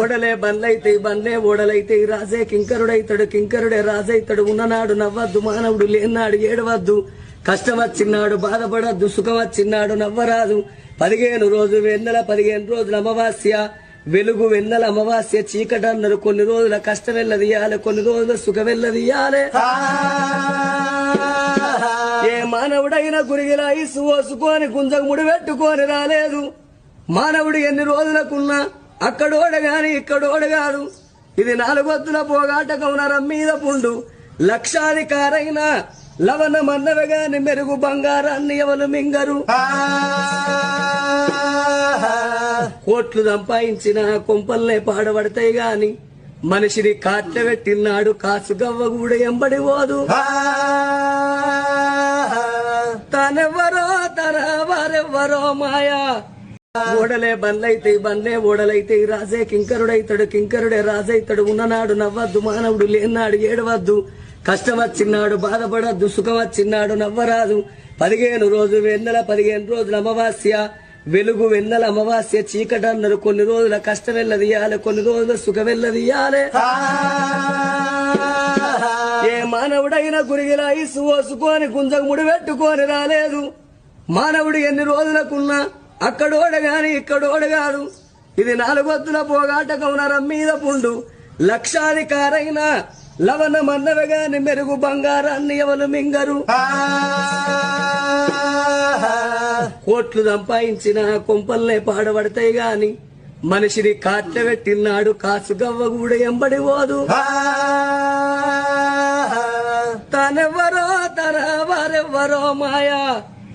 ఓడలే బండ్లైతే బండ్లే ఓడలైతే రాజే కింకరుడైతాడు కింకరుడే రాజైతాడు. ఉన్ననాడు నవ్వద్దు మానవుడు లేనాడు ఏడవద్దు. కష్టం వచ్చినాడు బాధపడద్దు సుఖం వచ్చినాడు నవ్వరాదు. పదిహేను రోజు వెన్నెల పదిహేను రోజుల అమావాస్య. వెలుగు వెన్నెల అమావాస్య చీకటి అన్నారు కొన్ని రోజుల కష్టం వెళ్ళదియాలి కొన్ని రోజుల సుఖం వెళ్ళదీయాలి. ఏ మానవుడైనా గురిగిలా ఇసు ఓసుకొని గుంజకు ముడి పెట్టుకొని రాలేదు. మానవుడు ఎన్ని రోజులకున్నా అక్కడోడ గాని ఇక్కడోడ కాదు ఇది నాలుగొద్దుల పోగాటకం నరం మీద పుండు. లక్షాధికారైన లవణ మన్నవ గాని మెరుగు బంగారాన్ని ఎవరు మింగరు? కోట్లు సంపాదించిన కొంపల్నే పాడబడతాయి గాని మనిషిని కాట్ల పెట్టినాడు కాసు గవ్వ కూడా ఎంబడి పోదు. తనెవరో తన వారెవ్వరో మాయా ఓడలే బండ్లైతే బండ్లే ఓడలైతే రాజే కింకరుడైతాడు కింకరుడే రాజైతాడు. ఉన్ననాడు నవ్వద్దు మానవుడు లేనాడు ఏడవద్దు. కష్టం వచ్చినాడు బాధపడద్దు సుఖం వచ్చినాడు నవ్వరాదు. పదిహేను రోజు వెన్నెల పదిహేను రోజుల అమావాస్య. వెలుగు వెన్నెల అమావాస్య చీకటి అన్నారు కొన్ని రోజుల కష్టం వెళ్ళదియాలి కొన్ని రోజుల సుఖం వెళ్ళదీయాలి. ఏ మానవుడైనా గురిగిలా ఇసు ఓసుకొని గుంజకు ముడి పెట్టుకొని రాలేదు. మానవుడు ఎన్ని రోజులకున్నా అక్కడోడ గాని ఇక్కడోడ కాదు ఇది నాలుగొద్దుల పోగాటకం నరం మీద పుండు. లక్షాధికారైన లవణ మన్నవ గాని మెరుగు బంగారాన్ని ఎవరు మింగరు? కోట్లు సంపాదించిన కొంపల్నే పాడబడతాయి గాని మనిషిని కాట్ల పెట్టినాడు కాసు గవ్వ కూడా ఎంబడి పోదు. తనెవరో తన వారెవ్వరో మాయా